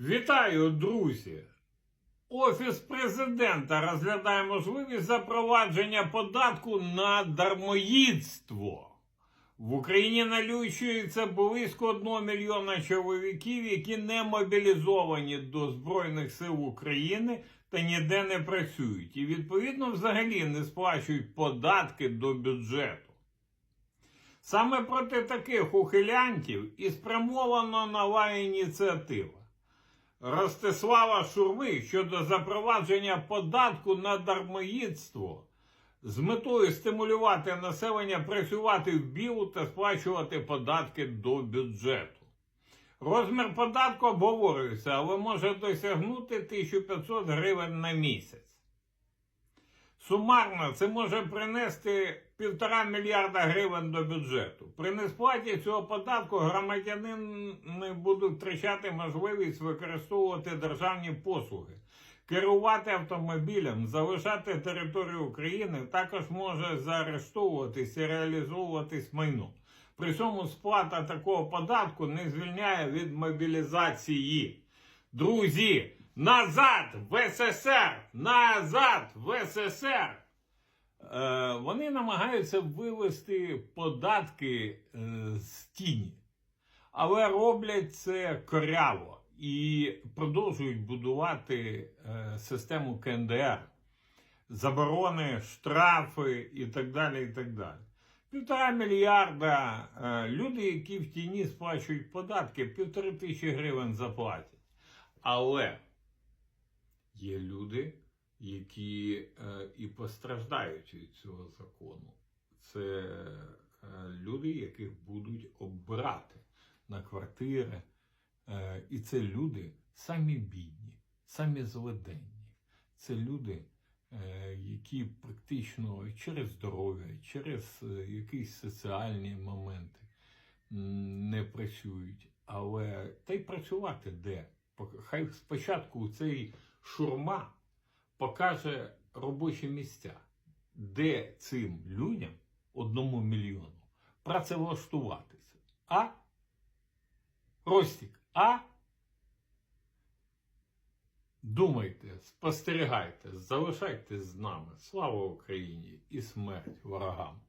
Вітаю, друзі! Офіс президента розглядає можливість запровадження податку на дармоїдство. В Україні налючується близько 1 мільйона чоловіків, які не мобілізовані до Збройних сил України та ніде не працюють. І відповідно взагалі не сплачують податки до бюджету. Саме проти таких ухилянтів і спрямована нова ініціатива. Ростислава Шурми щодо запровадження податку на дармоїдство з метою стимулювати населення працювати в білу та сплачувати податки до бюджету. Розмір податку обговорюється, але може досягнути 1500 гривень на місяць. Сумарно це може принести півтора мільярда гривень до бюджету. При несплаті цього податку громадянини будуть втрачати можливість використовувати державні послуги, керувати автомобілем, залишати територію України, також може заарештовуватись і реалізовуватись майно. При цьому сплата такого податку не звільняє від мобілізації. Друзі, назад в СССР! Назад в СССР! Е, вони намагаються вивести податки е, з тіні, але роблять це коряво і продовжують будувати е, систему КНДР, заборони, штрафи і так далі. і так далі. Півтора мільярда е, люди, які в тіні сплачують податки, півтори тисячі гривень заплатять. Але є люди, які е, і постраждають від цього закону. Це е, люди, яких будуть оббирати на квартири. Е, і це люди самі бідні, самі злиденні. Це люди, які практично через здоров'я, через якісь соціальні моменти не працюють. Але та й працювати де? Хай спочатку цей шурма покаже робочі місця, де цим людям, одному мільйону, працевлаштуватися. А? Ростік, а? Думайте, спостерігайте, залишайтесь з нами. Слава Україні і смерть ворогам!